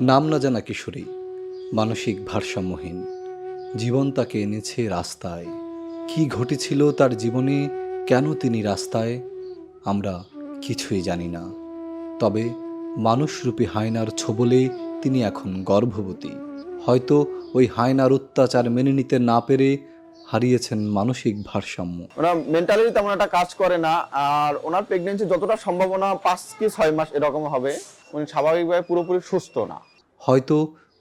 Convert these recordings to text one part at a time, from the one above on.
নাম না জানা কিশোরী, মানসিক ভারসাম্যহীন। জীবন তাকে এনেছে রাস্তায়। কি ঘটেছিল তার জীবনে, কেন তিনি রাস্তায়, আমরা কিছুই জানি না। তবে মানুষরূপী হায়নার ছোবলে তিনি এখন গর্ভবতী। হয়তো ওই হায়নার অত্যাচার মেনে নিতে না পেরে হারিয়েছেন মানসিক ভারসাম্য। ওনার মেন্টালি তেমন একটা কাজ করে না আর ওনার প্রেগনেন্সি যতটা সম্ভাবনা পাঁচ কি ছয় মাস এরকম হবে উনি স্বাভাবিকভাবে পুরোপুরি সুস্থ না। হয়তো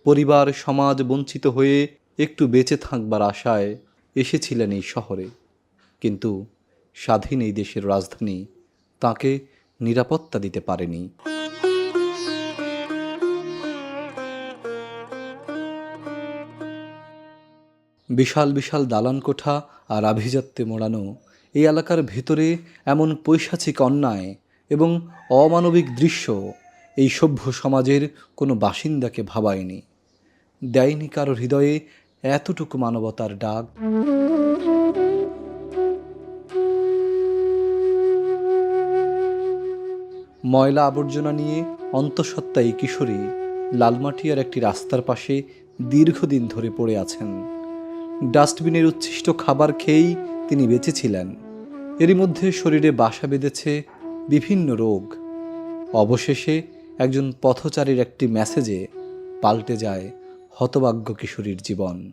পরিবার সমাজ বঞ্চিত হয়ে একটু বেঁচে থাকবার আশায় এসেছিলেন এই শহরে। কিন্তু স্বাধীন এই দেশের রাজধানী তাকে নিরাপত্তা দিতে পারেনি। বিশাল বিশাল দালান কোঠা আর আভিজাত্যে মোড়ানো, এই এলাকার ভেতরে এমন পৈশাচিক অন্যায় এবং অমানবিক দৃশ্য এই সভ্য সমাজের কোনো বাসিন্দাকে ভাবায়নি। দেয়নি কারও হৃদয়ে এতটুকু মানবতার ডাক। ময়লা আবর্জনা নিয়ে অন্তঃসত্ত্বা এই কিশোরী লালমাটিয়ার একটি রাস্তার পাশে দীর্ঘদিন ধরে পড়ে আছেন। ডাস্টবিনের উচ্ছিষ্ট খাবার খেয়েই তিনি বেঁচেছিলেন। এরই মধ্যে শরীরে বাসা বেঁধেছে বিভিন্ন রোগ। অবশেষে একজন পথচারীর একটি মেসেজে পাল্টে যায় হতভাগ্য কিশোরীর জীবন।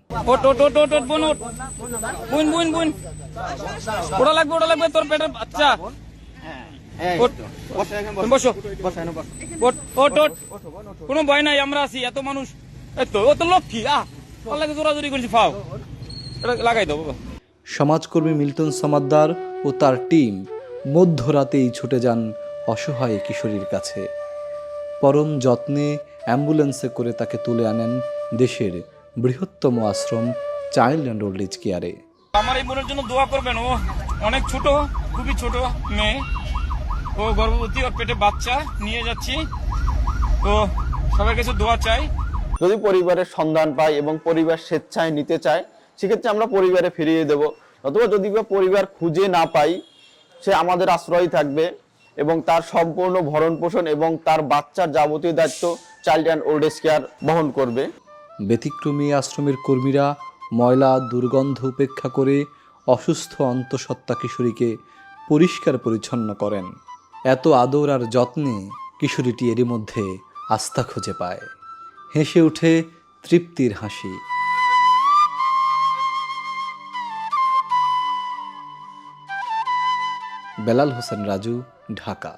তোর কোনো ভয় নাই, আমরা আছি, এত মানুষ। এই তো ও তো লক্ষ্মী আহ লাগে করছি, ফাও। লাগাই দাও বাবা। সমাজকর্মী মিল্টন সমাদ্দার ও তার টিম মধ্যরাতেই ছুটে যান অসহায় কিশোরীর কাছে। পরম যত্নে অ্যাম্বুলেন্সে করে তাকে তুলে আনেন দেশের বৃহত্তম আশ্রম চাইল্ড অ্যান্ড ওল্ড এজ কেয়ারে। আমার এই বোনের জন্য দোয়া করবেন ও অনেক ছোট খুবই ছোট মেয়ে। ও গর্ভবতী ওর পেটে বাচ্চা নিয়ে যাচ্ছি। তো সবার কাছে দোয়া চাই। যদি পরিবারের সন্ধান পায় এবং পরিবার স্বেচ্ছায় নিতে চায় সেক্ষেত্রে আমরা পরিবারে ফিরিয়ে দেব। অথবা যদি বা পরিবার খুঁজে না পাই, সে আমাদের আশ্রয় থাকবে এবং তার সম্পূর্ণ ভরণ পোষণ এবং তার বাচ্চার যাবতীয় দায়িত্ব child and old age care বহন করবে। ব্যতিক্রমী আশ্রমের কর্মীরা ময়লা, দুর্গন্ধ উপেক্ষা করে অসুস্থ অন্তঃসত্ত্বা কিশোরীকে পরিষ্কার পরিচ্ছন্ন করেন। এত আদর আর যত্নে কিশোরীটি এরই মধ্যে আস্থা খুঁজে পায়। হেসে ওঠে তৃপ্তির হাসি। बेलाल हुसैन राजू ढाका।